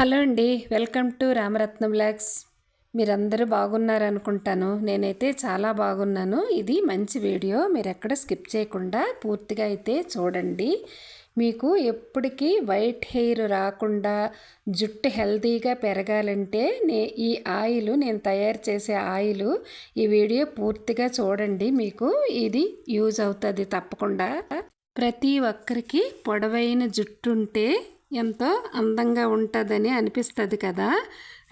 Hello అండి welcome to Ramaratnam blogs మీరందరూ బాగున్నారనుకుంటాను నేనైతే చాలా బాగున్నాను. ఇది మంచి వీడియో. మీరు ఎక్కడ స్కిప్ చేయకుండా పూర్తిగా అయితే చూడండి. మీకు ఎప్పటికీ వైట్ హెయిర్ రాకుండా జుట్టు హెల్తీగా పెరగాలంటే నే ఈ ఆయిల్ నేను తయారు చేసే ఆయిల్ ఈ వీడియో పూర్తిగా చూడండి. మీకు ఇది యూజ్ అవుతుంది తప్పకుండా. ప్రతి ఒక్కరికి పొడవైన జుట్టు ఉంటే ఎంతో అందంగా ఉంటుందని అనిపిస్తుంది కదా.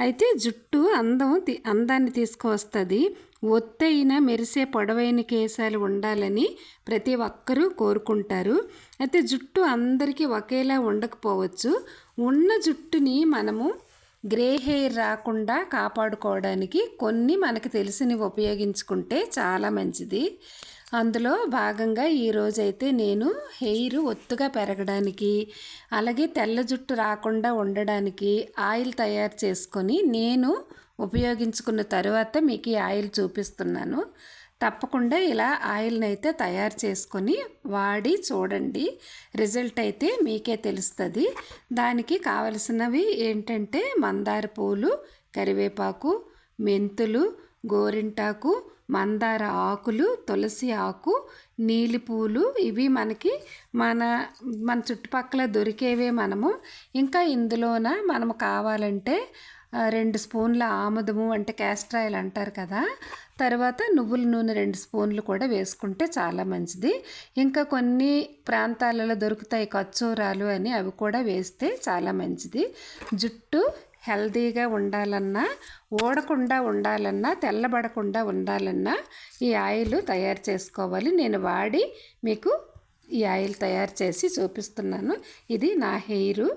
అయితే జుట్టు అందం అందాన్ని తీసుకువస్తుంది. ఒత్తైన మెరిసే పొడవైన కేశాలు ఉండాలని ప్రతి ఒక్కరూ కోరుకుంటారు. అయితే జుట్టు అందరికీ ఒకేలా ఉండకపోవచ్చు. ఉన్న జుట్టుని మనము గ్రే హెయిర్ రాకుండా కాపాడుకోవడానికి కొన్ని మనకు తెలిసినవి ఉపయోగించుకుంటే చాలా మంచిది. అందులో భాగంగా ఈరోజైతే నేను హెయిర్ ఒత్తుగా పెరగడానికి అలాగే తెల్ల జుట్టు రాకుండా ఉండడానికి ఆయిల్ తయారు చేసుకొని నేను ఉపయోగించుకున్న తర్వాత మీకు ఈ ఆయిల్ చూపిస్తున్నాను. తప్పకుండా ఇలా ఆయిల్ని అయితే తయారు చేసుకొని వాడి చూడండి. రిజల్ట్ అయితే మీకే తెలుస్తుంది. దానికి కావలసినవి ఏంటంటే మందార పూలు కరివేపాకు మెంతులు గోరింటాకు మందార ఆకులు తులసి ఆకు నీలి పూలు ఇవి మనకి మన మన చుట్టుపక్కల దొరికేవే మనము. ఇంకా ఇందులోన మనము కావాలంటే రెండు స్పూన్ల ఆముదము అంటే క్యాస్ట్రాయిల్ అంటారు కదా తర్వాత నువ్వుల నూనె రెండు స్పూన్లు కూడా వేసుకుంటే చాలా మంచిది. ఇంకా కొన్ని ప్రాంతాలలో దొరుకుతాయి కచ్చూరాలు అని అవి కూడా వేస్తే చాలా మంచిది. జుట్టు హెల్దీగా ఉండాలన్నా ఓడకుండా ఉండాలన్నా తెల్లబడకుండా ఉండాలన్నా ఈ ఆయిల్ తయారు చేసుకోవాలి. నేను వాడి మీకు ఈ ఆయిల్ తయారు చేసి చూపిస్తున్నాను. ఇది నా హెయిర్.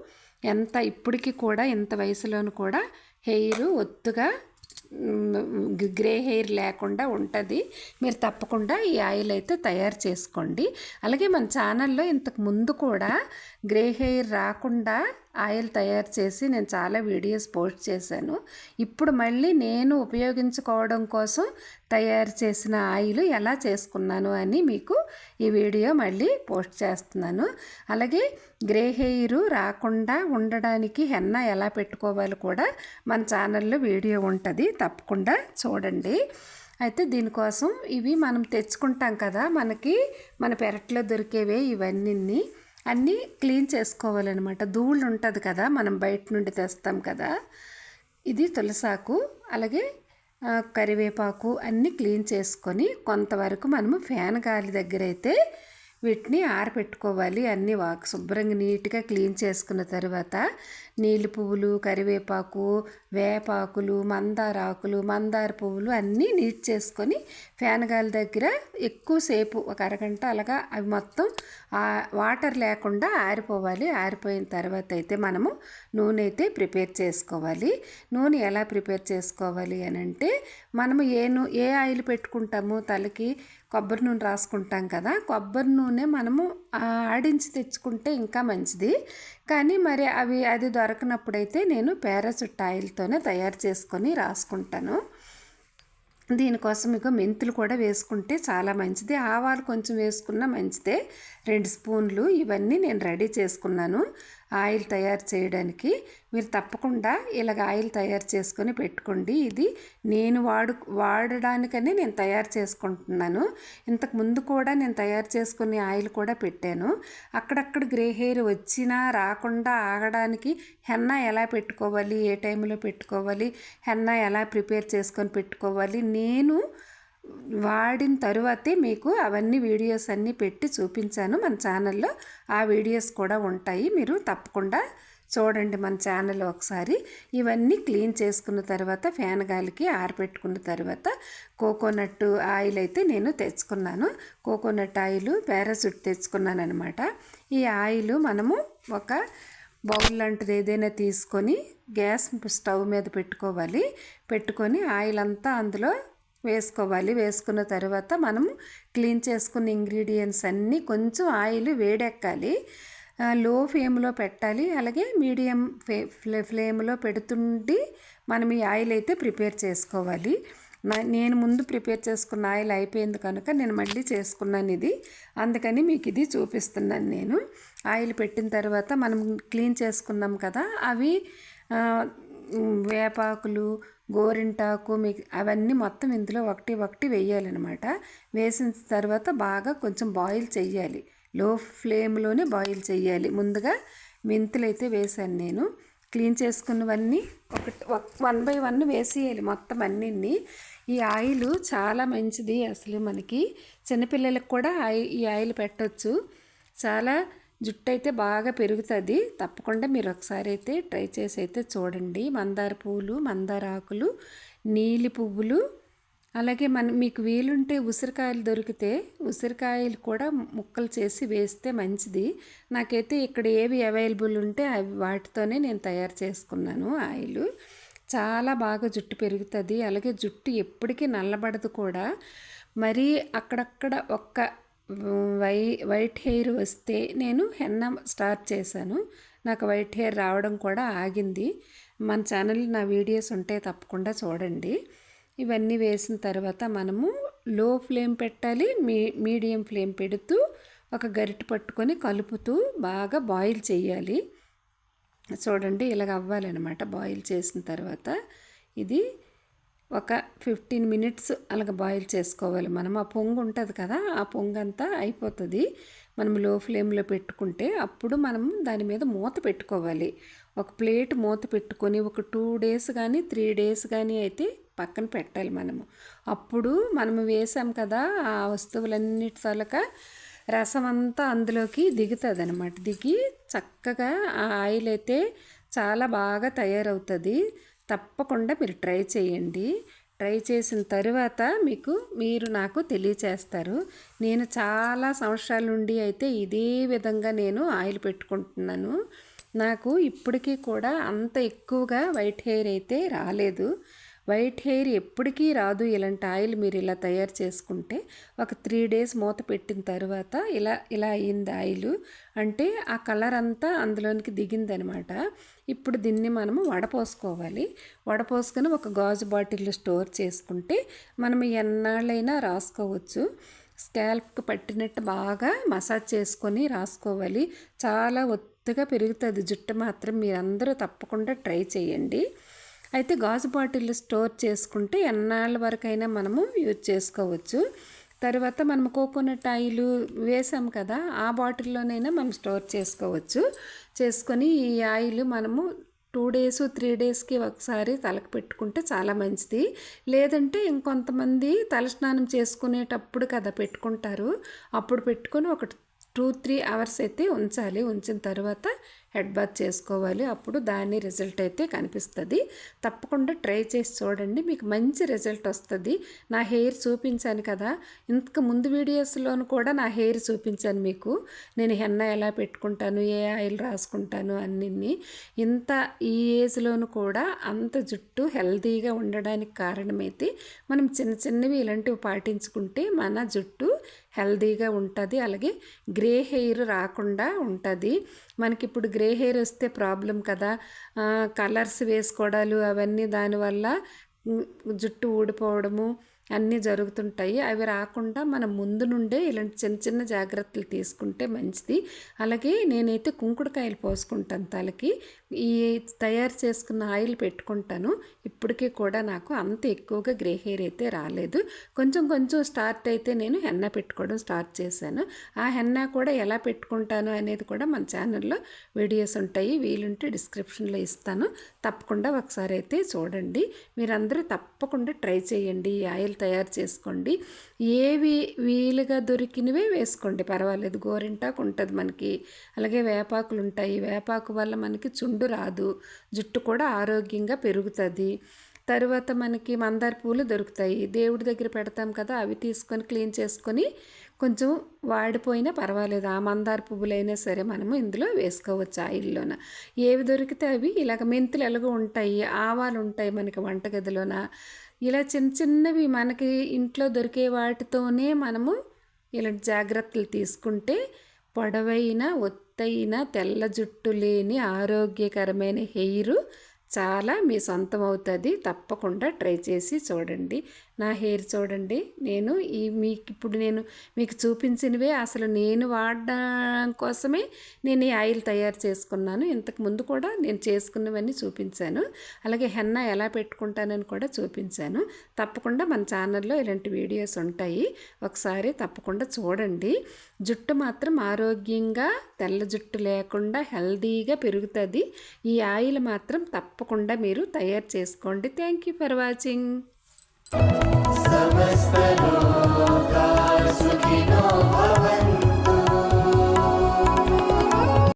ఎంత ఇప్పటికీ కూడా ఇంత వయసులోను కూడా హెయిర్ ఒత్తుగా గ్రే హెయిర్ లేకుండా ఉంటుంది. మీరు తప్పకుండా ఈ ఆయిల్ అయితే తయారు చేసుకోండి. అలాగే మన ఛానల్లో ఇంతకు ముందు కూడా గ్రే హెయిర్ రాకుండా ఆయిల్ తయారు చేసి నేను చాలా వీడియోస్ పోస్ట్ చేశాను. ఇప్పుడు మళ్ళీ నేను ఉపయోగించుకోవడం కోసం తయారు చేసిన ఆయిల్ ఎలా చేసుకున్నాను అని మీకు ఈ వీడియో మళ్ళీ పోస్ట్ చేస్తున్నాను. అలాగే గ్రే హెయిర్ రాకుండా ఉండడానికి హెన్న ఎలా పెట్టుకోవాలి కూడా మన ఛానల్లో వీడియో ఉంటుంది. తప్పకుండా చూడండి. అయితే దీనికోసం ఇవి మనం తెచ్చుకుంటాం కదా మనకి మన పెరట్లో దొరికేవే ఇవన్నీ అన్నీ క్లీన్ చేసుకోవాలన్నమాట. ధూళ్ళు ఉంటుంది కదా మనం బయట నుండి తెస్తాం కదా. ఇది తులసాకు అలాగే కరివేపాకు అన్నీ క్లీన్ చేసుకొని కొంతవరకు మనము ఫ్యాన్ గాలి దగ్గర అయితే వీటిని ఆరపెట్టుకోవాలి. అన్నీ వాక్ శుభ్రంగా నీట్గా క్లీన్ చేసుకున్న తర్వాత నీళ్ళు పువ్వులు కరివేపాకు వేపాకులు మందార ఆకులు మందార పువ్వులు అన్నీ నీట్ చేసుకొని ఫ్యాన్గాల దగ్గర ఎక్కువసేపు ఒక అరగంట అలాగా అవి మొత్తం వాటర్ లేకుండా ఆరిపోవాలి. ఆరిపోయిన తర్వాత అయితే మనము నూనె అయితే ప్రిపేర్ చేసుకోవాలి. నూనె ఎలా ప్రిపేర్ చేసుకోవాలి అని అంటే మనము ఏ నూ ఏ ఆయిల్ పెట్టుకుంటాము తలకి? కొబ్బరి నూనె రాసుకుంటాం కదా కొబ్బరి నూనె మనము ఆడించి తెచ్చుకుంటే ఇంకా మంచిది. కానీ మరి అవి అది దొరకనప్పుడైతే నేను పేరాచుట్ ఆయిల్తోనే తయారు చేసుకొని రాసుకుంటాను. దీనికోసం మీకు మెంతులు కూడా వేసుకుంటే చాలా మంచిది. ఆవాలు కొంచెం వేసుకున్న మంచిదే. రెండు స్పూన్లు ఇవన్నీ నేను రెడీ చేసుకున్నాను. ఆయిల్ తయారు చేయడానికి మీరు తప్పకుండా ఇలాగ ఆయిల్ తయారు చేసుకొని పెట్టుకోండి. ఇది నేను వాడు వాడడానికనే నేను తయారు చేసుకుంటున్నాను. ఇంతకు ముందు కూడా నేను తయారు చేసుకునే ఆయిల్ కూడా పెట్టాను. అక్కడక్కడ గ్రే హెయిర్ వచ్చినా రాకుండా ఆగడానికి హెన్న ఎలా పెట్టుకోవాలి? ఏ టైంలో పెట్టుకోవాలి? హెన్న ఎలా ప్రిపేర్ చేసుకొని పెట్టుకోవాలి? నేను వాడిన తరువాతే మీకు అవన్నీ వీడియోస్ అన్నీ పెట్టి చూపించాను మన ఛానల్లో. ఆ వీడియోస్ కూడా ఉంటాయి. మీరు తప్పకుండా చూడండి మన ఛానల్ ఒకసారి. ఇవన్నీ క్లీన్ చేసుకున్న తర్వాత ఫ్యాన్ గాలికి ఆరబెట్టుకున్న తర్వాత కోకోనట్ ఆయిల్ అయితే నేను తెచ్చుకున్నాను. కోకోనట్ ఆయిల్ పారాసూట్ తెచ్చుకున్నాను అనమాట ఈ ఆయిల్ మనము ఒక బౌల్ లాంటిది ఏదైనా తీసుకొని గ్యాస్ స్టవ్ మీద పెట్టుకోవాలి. పెట్టుకొని ఆయిల్ అంతా అందులో వేసుకోవాలి. వేసుకున్న తర్వాత మనం క్లీన్ చేసుకున్న ఇంగ్రీడియంట్స్ అన్నీ కొంచెం ఆయిల్ వేడెక్కాలి. లో ఫ్లేమ్లో పెట్టాలి. అలాగే మీడియం ఫ్లే ఫ్లేమ్లో పెడుతుండి మనం ఈ ఆయిల్ అయితే ప్రిపేర్ చేసుకోవాలి. నేను ముందు ప్రిపేర్ చేసుకున్న ఆయిల్ అయిపోయింది కనుక నేను మళ్ళీ చేసుకున్నాను ఇది. అందుకని మీకు ఇది చూపిస్తున్నాను నేను. ఆయిల్ పెట్టిన తర్వాత మనం క్లీన్ చేసుకున్నాం కదా అవి వేపాకులు గోరింటాకు మీకు అవన్నీ మొత్తం ఇందులో ఒకటి ఒకటి వేయాలన్నమాట. వేసిన తర్వాత బాగా కొంచెం బాయిల్ చెయ్యాలి. లో ఫ్లేమ్లోనే బాయిల్ చెయ్యాలి. ముందుగా మెంతులు అయితే వేసాను నేను. క్లీన్ చేసుకున్నవన్నీ ఒకటి వన్ బై వన్ వేసేయాలి మొత్తం అన్నిన్ని ఈ ఆయిల్ చాలా మంచిది అసలు మనకి. చిన్నపిల్లలకు కూడా ఆయి ఈ ఆయిల్ పెట్టవచ్చు చాలా జుట్టు అయితే బాగా పెరుగుతుంది. తప్పకుండా మీరు ఒకసారి అయితే ట్రై చేసి అయితే చూడండి. మందార పువ్వులు మందార ఆకులు నీలి పువ్వులు. అలాగే మన మీకు వీలుంటే ఉసిరికాయలు దొరికితే ఉసిరికాయలు కూడా ముక్కలు చేసి వేస్తే మంచిది. నాకైతే ఇక్కడ ఏవి అవైలబుల్ ఉంటే అవి వాటితోనే నేను తయారు చేసుకున్నాను ఆయిల్. చాలా బాగా జుట్టు పెరుగుతుంది. అలాగే జుట్టు ఎప్పటికీ నల్లబడదు కూడా. మరి అక్కడక్కడ ఒక్క వై వైట్ హెయిర్ వస్తే నేను హెన్న స్టార్ట్ చేశాను. నాకు వైట్ హెయిర్ రావడం కూడా ఆగింది. మన ఛానల్ నా వీడియోస్ ఉంటే తప్పకుండా చూడండి. ఇవన్నీ వేసిన తర్వాత మనము లో ఫ్లేమ్ పెట్టాలి మీ మీడియం ఫ్లేమ్ పెడుతూ ఒక గరిటె పట్టుకొని కలుపుతూ బాగా బాయిల్ చేయాలి. చూడండి ఇలాగ అవ్వాలన్నమాట బాయిల్ చేసిన తర్వాత. ఇది ఒక ఫిఫ్టీన్ మినిట్స్ అలాగ బాయిల్ చేసుకోవాలి మనం. ఆ పొంగు ఉంటుంది కదా ఆ పొంగు అంతా అయిపోతుంది. మనం లో ఫ్లేమ్లో పెట్టుకుంటే అప్పుడు మనం దాని మీద మూత పెట్టుకోవాలి. ఒక ప్లేట్ మూత పెట్టుకొని ఒక టూ డేస్ కానీ త్రీ డేస్ కానీ అయితే పక్కన పెట్టాలి మనము అప్పుడు మనము వేసాం కదా ఆ వస్తువులన్నిటి తలక రసం అంతా అందులోకి దిగుతుంది అనమాట దిగి చక్కగా ఆ ఆయిల్ అయితే చాలా బాగా తయారవుతుంది. తప్పకుండా మీరు ట్రై చేయండి. ట్రై చేసిన తరువాత మీకు మీరు నాకు తెలియచేస్తారు. నేను చాలా సంవత్సరాల నుండి అయితే ఇదే విధంగా నేను ఆయిల్ పెట్టుకుంటున్నాను. నాకు ఇప్పటికీ కూడా అంత ఎక్కువగా వైట్ హెయిర్ అయితే రాలేదు. వైట్ హెయిర్ ఎప్పటికీ రాదు. ఇలాంటి ఆయిల్ మీరు ఇలా తయారు చేసుకుంటే ఒక త్రీ డేస్ మూత పెట్టిన తర్వాత ఇలా ఇలా అయింది ఆయిల్. అంటే ఆ కలర్ అంతా అందులోనికి దిగిందనమాట. ఇప్పుడు దీన్ని మనము వడపోసుకోవాలి. వడపోసుకొని ఒక గాజు బాటిల్లో స్టోర్ చేసుకుంటే మనం ఎన్నాళ్ళైనా రాసుకోవచ్చు. స్కాల్ప్కి పట్టినట్టు బాగా మసాజ్ చేసుకొని రాసుకోవాలి. చాలా ఒత్తుగా పెరుగుతుంది. జుట్టు మాత్రం మీరందరూ తప్పకుండా ట్రై చేయండి. అయితే గాజు బాటిల్ స్టోర్ చేసుకుంటే ఎన్నాళ్ళ వరకైనా మనము యూజ్ చేసుకోవచ్చు. తర్వాత మనం కోకోనట్ ఆయిల్ వేసాం కదా ఆ బాటిల్లోనైనా మనం స్టోర్ చేసుకోవచ్చు. చేసుకొని ఈ ఆయిల్ మనము టూ డేస్ త్రీ డేస్కి ఒకసారి తలకు పెట్టుకుంటే చాలా మంచిది. లేదంటే ఇంకొంతమంది తలస్నానం చేసుకునేటప్పుడు కదా పెట్టుకుంటారు. అప్పుడు పెట్టుకొని ఒక టూ త్రీ అవర్స్ అయితే ఉంచాలి. ఉంచిన తర్వాత హెడ్ బాత్ చేసుకోవాలి. అప్పుడు దాని రిజల్ట్ అయితే కనిపిస్తుంది. తప్పకుండా ట్రై చేసి చూడండి. మీకు మంచి రిజల్ట్ వస్తుంది. నా హెయిర్ చూపించాను కదా. ఇంతకు ముందు వీడియోస్లోను కూడా నా హెయిర్ చూపించాను మీకు. నేను హెన్న ఎలా పెట్టుకుంటాను ఏ ఆయిల్ రాసుకుంటాను అన్నీ ఇంత ఈ ఏజ్లోను కూడా అంత జుట్టు హెల్తీగా ఉండడానికి కారణమైతే మనం చిన్న చిన్నవి ఇలాంటివి పాటించుకుంటే మన జుట్టు హెల్తీగా ఉంటుంది. అలాగే గ్రే హెయిర్ రాకుండా ఉంటుంది. మనకి ఇప్పుడు గ్రే హెయిర్ వస్తే ప్రాబ్లం కదా. కలర్స్ వేసుకోవడాలు అవన్నీ దానివల్ల జుట్టు ఊడిపోవడము అన్నీ జరుగుతుంటాయి. అవి రాకుండా మనం ముందు నుండే ఇలాంటి చిన్న చిన్న జాగ్రత్తలు తీసుకుంటే మంచిది. అలాగే నేనైతే కుంకుడుకాయలు పోసుకుంటాను తలకి. ఈ తయారు చేసుకున్న ఆయిల్ పెట్టుకుంటాను. ఇప్పటికీ కూడా నాకు అంత ఎక్కువగా గ్రే హెయిర్ అయితే రాలేదు. కొంచెం కొంచెం స్టార్ట్ అయితే నేను హెన్న పెట్టుకోవడం స్టార్ట్ చేశాను. ఆ హెన్న కూడా ఎలా పెట్టుకుంటాను అనేది కూడా మన ఛానల్లో వీడియోస్ ఉంటాయి. వీలుంటే డిస్క్రిప్షన్లో ఇస్తాను. తప్పకుండా ఒకసారి అయితే చూడండి. మీరందరూ తప్పకుండా ట్రై చేయండి. ఈ ఆయిల్ తయారు చేసుకోండి. ఏవి వీలుగా దొరికినవే వేసుకోండి. పర్వాలేదు గోరింటాకు ఉంటుంది మనకి. అలాగే వేపాకులు ఉంటాయి. వేపాకు వల్ల మనకి చుండు రాదు. జుట్టు కూడా ఆరోగ్యంగా పెరుగుతుంది. తర్వాత మనకి మందార పూలు దొరుకుతాయి. దేవుడి దగ్గర పెడతాం కదా అవి తీసుకొని క్లీన్ చేసుకొని కొంచెం వాడిపోయినా పర్వాలేదు. ఆ మందార పువ్వులైనా సరే మనము ఇందులో వేసుకోవచ్చు ఆయిల్లోన. ఏవి దొరికితే అవి ఇలాగ మెంతులు ఎలాగో ఉంటాయి ఆవాలు ఉంటాయి మనకి వంటగదిలోన. ఇలా చిన్న చిన్నవి మనకి ఇంట్లో దొరికే వాటితోనే మనము ఇలాంటి జాగ్రత్తలు తీసుకుంటే పొడవైన ఒత్తైన తెల్ల జుట్టు లేని ఆరోగ్యకరమైన హెయిర్ చాలా మీ సొంతం అవుతుంది తప్పకుండా ట్రై చేసి చూడండి. నా హెయిర్ చూడండి. నేను ఈ మీకు ఇప్పుడు నేను మీకు చూపించినవే అసలు నేను వాడడం కోసమే నేను ఈ ఆయిల్ తయారు చేసుకున్నాను. ఇంతకు ముందు కూడా నేను చేసుకున్నవన్నీ చూపించాను. అలాగే హెన్న ఎలా పెట్టుకుంటానని కూడా చూపించాను. తప్పకుండా మన ఛానల్లో ఇలాంటి వీడియోస్ ఉంటాయి. ఒకసారి తప్పకుండా చూడండి. జుట్టు మాత్రం ఆరోగ్యంగా తెల్ల జుట్టు లేకుండా హెల్దీగా పెరుగుతుంది. ఈ ఆయిల్ మాత్రం తప్ప తప్పకుండా మీరు తయారు చేసుకోండి. Thank you for watching